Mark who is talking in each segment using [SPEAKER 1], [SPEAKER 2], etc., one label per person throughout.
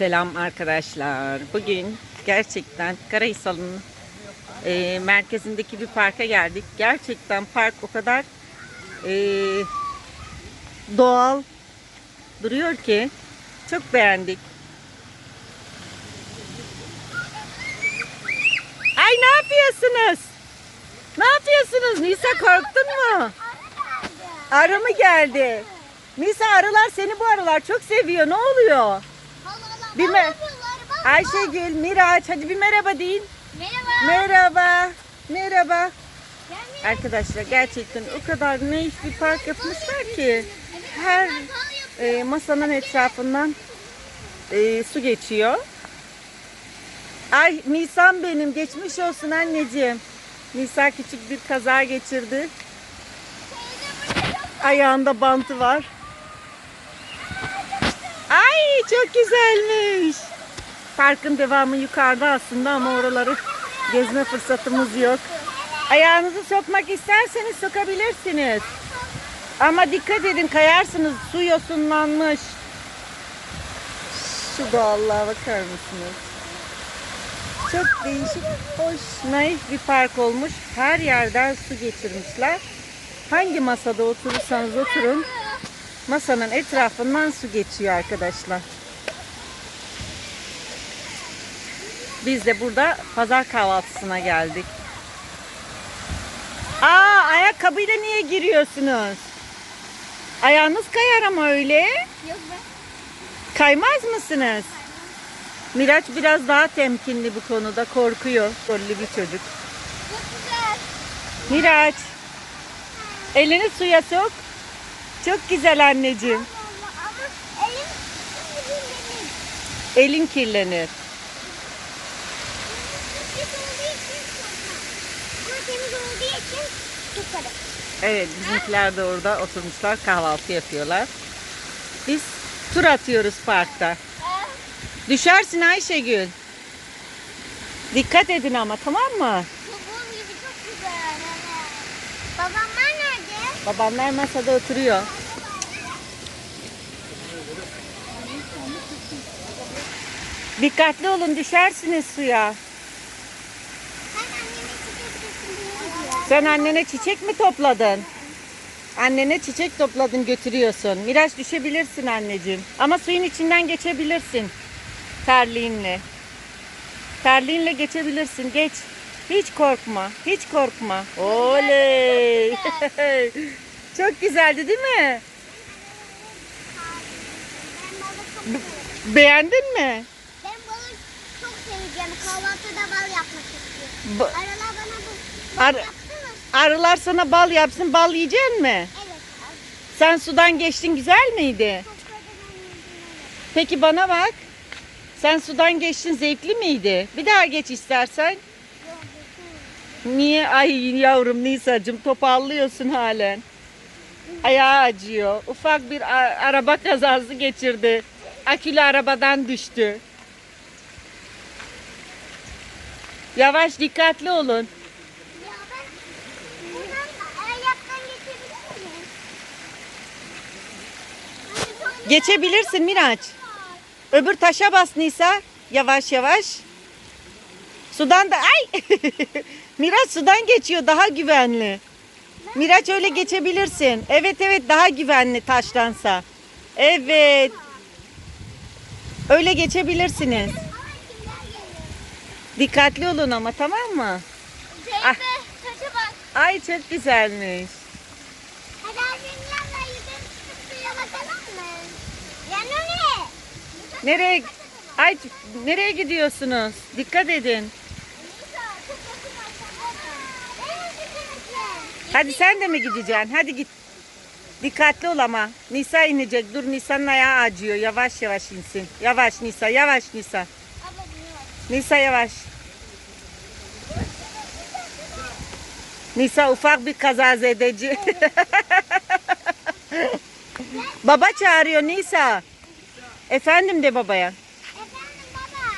[SPEAKER 1] Selam arkadaşlar. Bugün gerçekten Karahisar'ın e, merkezindeki bir parka geldik. Gerçekten park o kadar e, doğal duruyor ki çok beğendik. Ay ne yapıyorsunuz? Ne yapıyorsunuz? Nisa korktun mu? Arı mı geldi? Nisa arılar seni bu aralar çok seviyor. Ne oluyor? Bir me- Ayşegül, Miraç hadi bir merhaba deyin.
[SPEAKER 2] Merhaba.
[SPEAKER 1] Merhaba. Merhaba. Arkadaşlar gerçekten o kadar naif bir park yapmışlar ki her e, masanın etrafından e, su geçiyor. Ay Nisan benim geçmiş olsun anneciğim. Nisa küçük bir kaza geçirdi. Ayağında bantı var. Çok güzelmiş. Parkın devamı yukarıda aslında ama oraları gezme fırsatımız yok. Ayağınızı sokmak isterseniz sokabilirsiniz. Ama dikkat edin kayarsınız. Su yosunlanmış. Şu doğallığa bakar mısınız? Çok değişik, hoş, naif bir park olmuş. Her yerden su geçirmişler. Hangi masada oturursanız oturun, masanın etrafından su geçiyor arkadaşlar. Biz de burada pazar kahvaltısına geldik. Aa, ayakkabıyla niye giriyorsunuz? Ayağınız kayar ama öyle.
[SPEAKER 2] Yok be.
[SPEAKER 1] Kaymaz mısınız? Miraç biraz daha temkinli bu konuda, korkuyor. Gollü bir çocuk. Miraç, elini suya sok. Çok güzel anneciğim.
[SPEAKER 2] Ama elim benim.
[SPEAKER 1] Elin kirlenir. Evet, bizimkiler de orada oturmuşlar, kahvaltı yapıyorlar. Biz tur atıyoruz parkta. Düşersin Ayşegül. Dikkat edin ama tamam mı?
[SPEAKER 2] Çubuğum gibi çok güzel. Evet. Babamlar
[SPEAKER 1] masada oturuyor. Dikkatli olun düşersiniz suya.
[SPEAKER 2] Sen
[SPEAKER 1] annene çiçek mi topladın? Annene çiçek topladın götürüyorsun. Miraç düşebilirsin anneciğim. Ama suyun içinden geçebilirsin. Terliğinle. Terliğinle geçebilirsin. Geç. Hiç korkma. Hiç korkma. Oley. Çok güzeldi değil mi? Beğendin mi?
[SPEAKER 2] Ben balık çok seveceğim. Kahvaltıda bal yapmak istiyorum.
[SPEAKER 1] Bu-
[SPEAKER 2] Aralar bana bu
[SPEAKER 1] Ar- arılar sana bal yapsın. Bal yiyecek mi?
[SPEAKER 2] Evet.
[SPEAKER 1] Sen sudan geçtin güzel miydi? Peki bana bak. Sen sudan geçtin zevkli miydi? Bir daha geç istersen. Niye? Ay yavrum Nisa'cığım topallıyorsun halen. Ayağı acıyor. Ufak bir araba kazası geçirdi. Akülü arabadan düştü. Yavaş dikkatli olun. Geçebilirsin Miraç. Öbür taşa bas Nisa. Yavaş yavaş. Sudan da ay. Miraç sudan geçiyor daha güvenli. Miraç öyle geçebilirsin. Evet evet daha güvenli taştansa. Evet. Öyle geçebilirsiniz. Dikkatli olun ama tamam mı?
[SPEAKER 2] Teyze
[SPEAKER 1] Ah.
[SPEAKER 2] taşa bak.
[SPEAKER 1] Ay çok güzelmiş.
[SPEAKER 2] Hadi abinin yanına gidelim çıkıp suya bakalım mı? Yani ne?
[SPEAKER 1] Nereye Ay nereye gidiyorsunuz? Dikkat edin.
[SPEAKER 2] Nisa çok yakın aşağıda. Evet kesinlikle.
[SPEAKER 1] Hadi sen de mi gideceksin? Hadi git. Dikkatli ol ama. Nisa inecek. Dur Nisa'nın ayağı acıyor. Yavaş yavaş insin. Yavaş Nisa, yavaş Nisa. Nisa yavaş. Nisa ufak bir kazazedeci. Baba çağırıyor Nisa. Efendim de babaya.
[SPEAKER 2] Efendim baba.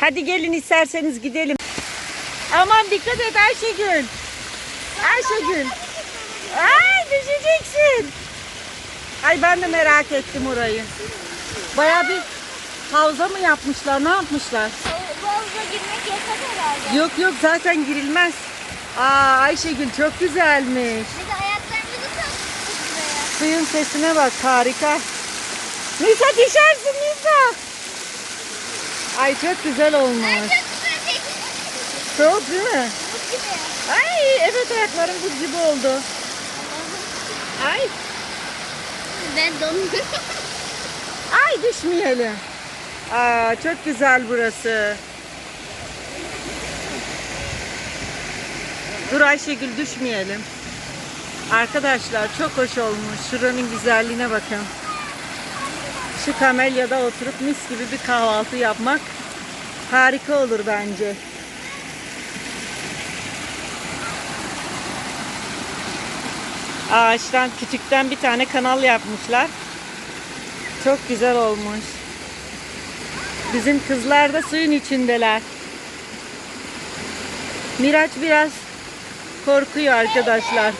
[SPEAKER 1] Hadi gelin isterseniz gidelim. Aman dikkat et Ayşegül. Ayşegül. Ay düşeceksin. Ay ben de merak ettim orayı. Baya bir havza mı yapmışlar? Ne yapmışlar?
[SPEAKER 2] Bu havuza girmek yasak herhalde.
[SPEAKER 1] Yok yok zaten girilmez. Aa Ayşegül çok güzelmiş.
[SPEAKER 2] De ayaklarımızı taktık buraya.
[SPEAKER 1] Suyun sesine bak harika. Nisa düşersin Nisa. Ay çok güzel
[SPEAKER 2] Ay
[SPEAKER 1] olmuş.
[SPEAKER 2] çok güzel.
[SPEAKER 1] Soğuk değil mi?
[SPEAKER 2] Buz gibi.
[SPEAKER 1] Ay evet ayaklarım buz gibi oldu. Ay
[SPEAKER 2] Ben dondum.
[SPEAKER 1] ay düşmeyelim. Aa çok güzel burası. Dur Ayşegül düşmeyelim. Arkadaşlar çok hoş olmuş. Şuranın güzelliğine bakın. Şu kamelyada oturup mis gibi bir kahvaltı yapmak harika olur bence. Ağaçtan küçükten bir tane kanal yapmışlar. Çok güzel olmuş. Bizim kızlar da suyun içindeler. Miraç biraz korkuyor arkadaşlar.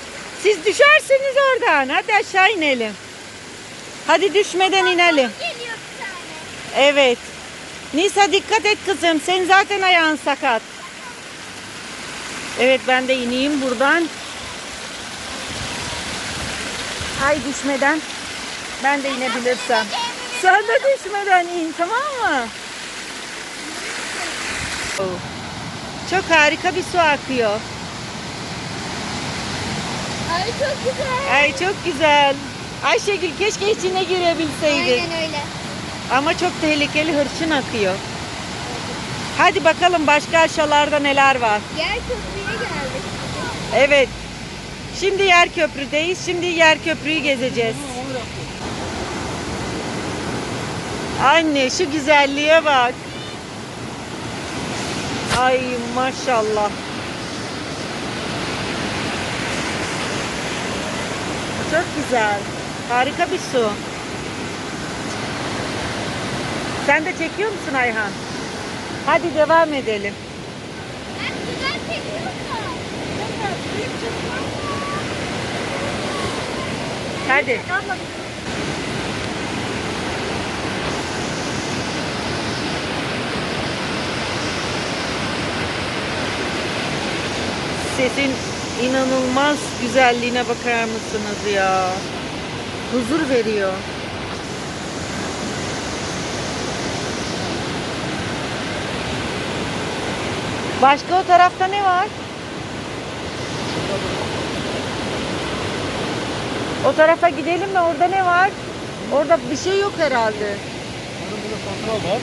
[SPEAKER 1] Siz düşersiniz oradan. Hadi aşağı inelim. Hadi düşmeden inelim. Evet. Nisa dikkat et kızım. Senin zaten ayağın sakat. Evet ben de ineyim buradan. Ay düşmeden. Ben de inebilirsem. Sen de düşmeden in tamam mı? Çok harika bir su akıyor.
[SPEAKER 2] Ay çok güzel.
[SPEAKER 1] Ay çok güzel. Ayşegül keşke içine girebilseydik.
[SPEAKER 2] Aynen öyle.
[SPEAKER 1] Ama çok tehlikeli hırçın akıyor. Hadi bakalım başka aşağılarda neler var.
[SPEAKER 2] Yer köprüye geldik.
[SPEAKER 1] Evet. Şimdi yer köprüdeyiz. Şimdi yer köprüyü gezeceğiz. Anne şu güzelliğe bak. Ay maşallah. Çok güzel. Harika bir su. Sen de çekiyor musun Ayhan? Hadi devam edelim.
[SPEAKER 2] Ben güzel çekiyorum
[SPEAKER 1] Hadi. Sesin inanılmaz güzelliğine bakar mısınız ya? Huzur veriyor. Başka o tarafta ne var? O tarafa gidelim mi? Orada ne var? Orada bir şey yok herhalde.
[SPEAKER 3] Burada santral var.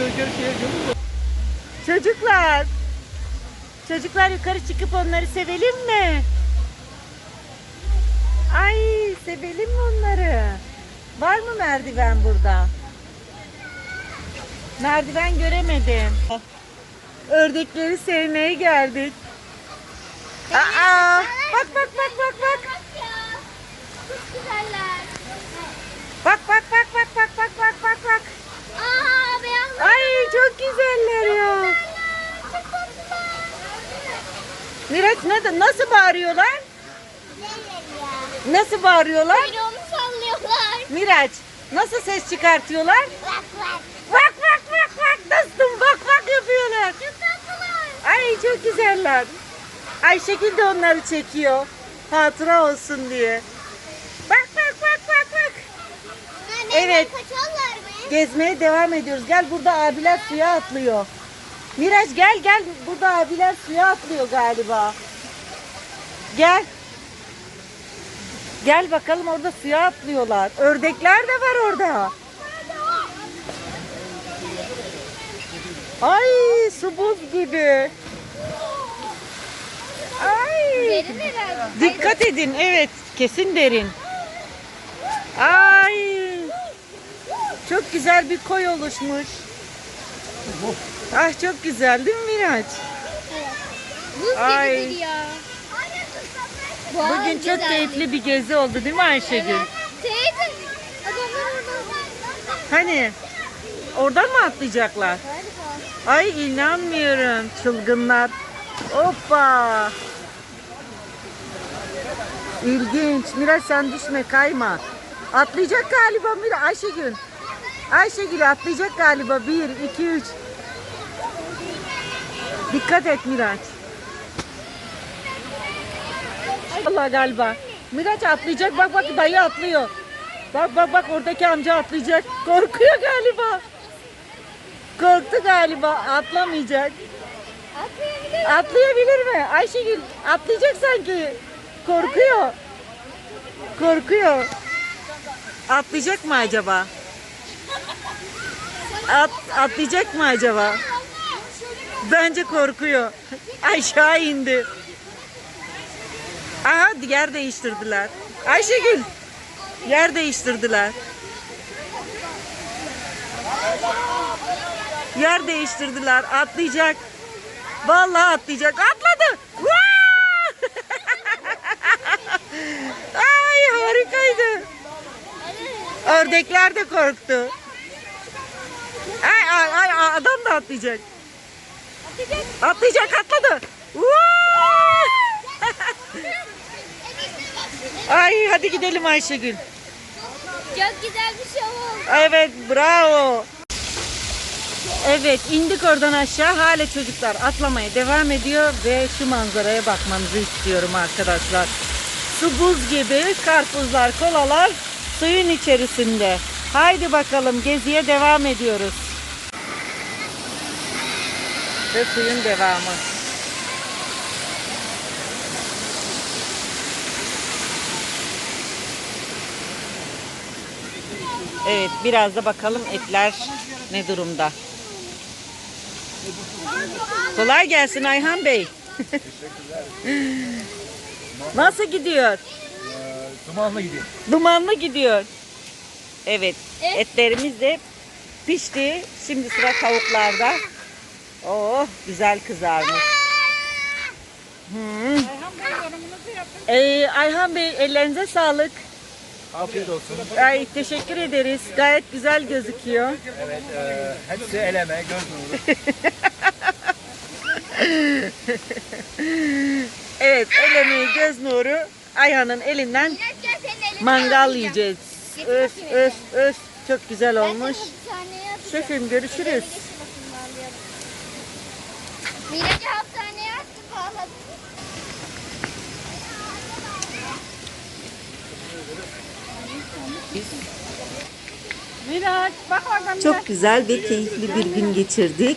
[SPEAKER 3] Ülke şeye gömülüyor.
[SPEAKER 1] Çocuklar. Çocuklar yukarı çıkıp onları sevelim mi? Ay sevelim mi onları? Var mı merdiven burada? Merdiven göremedim. Ördekleri sevmeye geldik. Aa, bak bak bak bak bak.
[SPEAKER 2] Çok güzeller.
[SPEAKER 1] Bak bak bak bak bak bak bak bak bak.
[SPEAKER 2] Aa beyazlar.
[SPEAKER 1] Ay çok güzeller ya. Miraç ne, nasıl bağırıyorlar? Nasıl bağırıyorlar?
[SPEAKER 2] Kuyruğunu sallıyorlar.
[SPEAKER 1] Miraç nasıl ses çıkartıyorlar?
[SPEAKER 2] Bak bak.
[SPEAKER 1] Bak bak bak bak dostum bak bak yapıyorlar.
[SPEAKER 2] Çok tatlılar.
[SPEAKER 1] Ay çok güzeller. Ayşegül de onları çekiyor. Hatıra olsun diye. Bak bak bak bak bak. Evet.
[SPEAKER 2] Kaçarlar mı?
[SPEAKER 1] Gezmeye devam ediyoruz. Gel burada abiler suya atlıyor. Miraç gel gel. Burada abiler suya atlıyor galiba. Gel. Gel bakalım orada suya atlıyorlar. Ördekler de var orada. Ay su buz gibi. Ay.
[SPEAKER 2] Derin herhalde.
[SPEAKER 1] Dikkat edin. Evet. Kesin derin. Ay. Çok güzel bir koy oluşmuş. Ah çok güzel değil mi Miraç?
[SPEAKER 2] Buz
[SPEAKER 1] Ay.
[SPEAKER 2] gibidir ya.
[SPEAKER 1] Bugün çok keyifli bir gezi oldu değil mi Ayşegül?
[SPEAKER 2] Teyze. Adamlar orada.
[SPEAKER 1] Hani oradan mı atlayacaklar? Ay inanmıyorum çılgınlar. Hoppa. İlginç. Miraç sen düşme kayma. Atlayacak galiba Miraç Ayşegül. Ayşegül atlayacak galiba. Bir, iki, üç. Dikkat et Miraç. Allah galiba. Miraç atlayacak. Bak bak dayı atlıyor. Bak bak bak oradaki amca atlayacak. Korkuyor galiba. Korktu galiba. Atlamayacak.
[SPEAKER 2] Atlayabilir.
[SPEAKER 1] Atlayabilir mi? Ayşegül atlayacak sanki. Korkuyor. Korkuyor. Atlayacak mı acaba? At, atlayacak mı acaba? Bence korkuyor. Aşağı indi. Aha yer değiştirdiler. Ayşegül yer değiştirdiler. Yer değiştirdiler. Atlayacak. Vallahi atlayacak. Atladı. Ay harikaydı. Ördekler de korktu. Ay ay ay adam da atlayacak. Atlayacak atladı. Ay hadi gidelim Ayşegül.
[SPEAKER 2] Çok güzel bir şey oldu.
[SPEAKER 1] Evet bravo. Evet indik oradan aşağı. Hala çocuklar atlamaya devam ediyor ve şu manzaraya bakmanızı istiyorum arkadaşlar. Su buz gibi karpuzlar, kolalar suyun içerisinde. Haydi bakalım geziye devam ediyoruz. Ve suyun devamı. Evet biraz da bakalım etler ne durumda. Kolay gelsin Ayhan Bey. Nasıl gidiyor?
[SPEAKER 3] Dumanla gidiyor.
[SPEAKER 1] Dumanlı gidiyor. Evet,
[SPEAKER 2] Et.
[SPEAKER 1] etlerimiz de pişti. Şimdi sıra tavuklarda. Oh, güzel kızarmış. Hmm. Ee, Ayhan Bey ellerinize sağlık.
[SPEAKER 3] Afiyet olsun.
[SPEAKER 1] Ay teşekkür ederiz. Gayet güzel gözüküyor.
[SPEAKER 3] Evet, e, hepsi eleme, göz nuru.
[SPEAKER 1] Evet, el emeği göz nuru Ayhan'ın elinden mangal yiyeceğiz. Öf öf öf çok güzel olmuş. Şefim görüşürüz.
[SPEAKER 2] Miracı hastaneye attı bağladı.
[SPEAKER 1] Miraç bak Çok güzel ve keyifli bir gün geçirdik.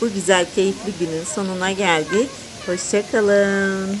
[SPEAKER 1] Bu güzel keyifli günün sonuna geldik. Hoşçakalın.